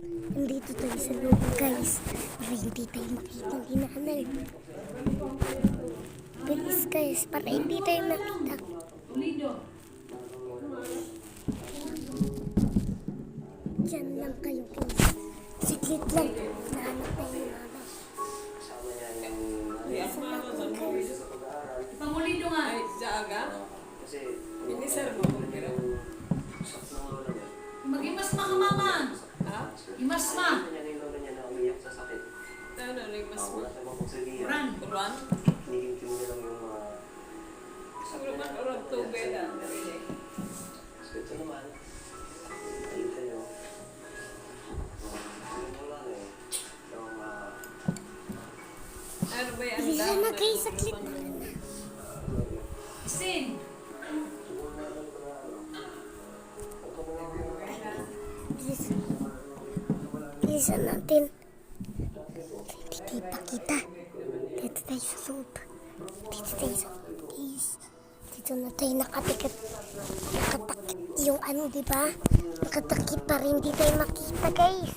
Nandito tayo sa loob, guys. Para hindi tayo makita ni nanay. Bilis, guys. Para hindi tayo makita. Diyan lang kayo, guys. Siglit lang. Nahanap tayo ni nanay. Sa laki, guys. Pangulido nga. Ay, sa aga? Pinisar mo. Pero, Mag-imasma ka, mama. ha? Imasma. Ano, nang mas mo? Run. Uran? Siguro man, uran tubig lang. Ano ba yan? Bilis na, guys. Saglit na. Sin. Bilis. Bilisan natin. Hindi tayo pakita. Dito tayo sa loob. Dito tayo sa guys. Dito na tayo nakatikit. Nakatakit yung ano, di ba? Nakatakit pa rin. Hindi tayo makita, guys.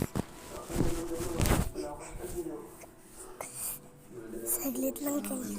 Saglit lang, guys.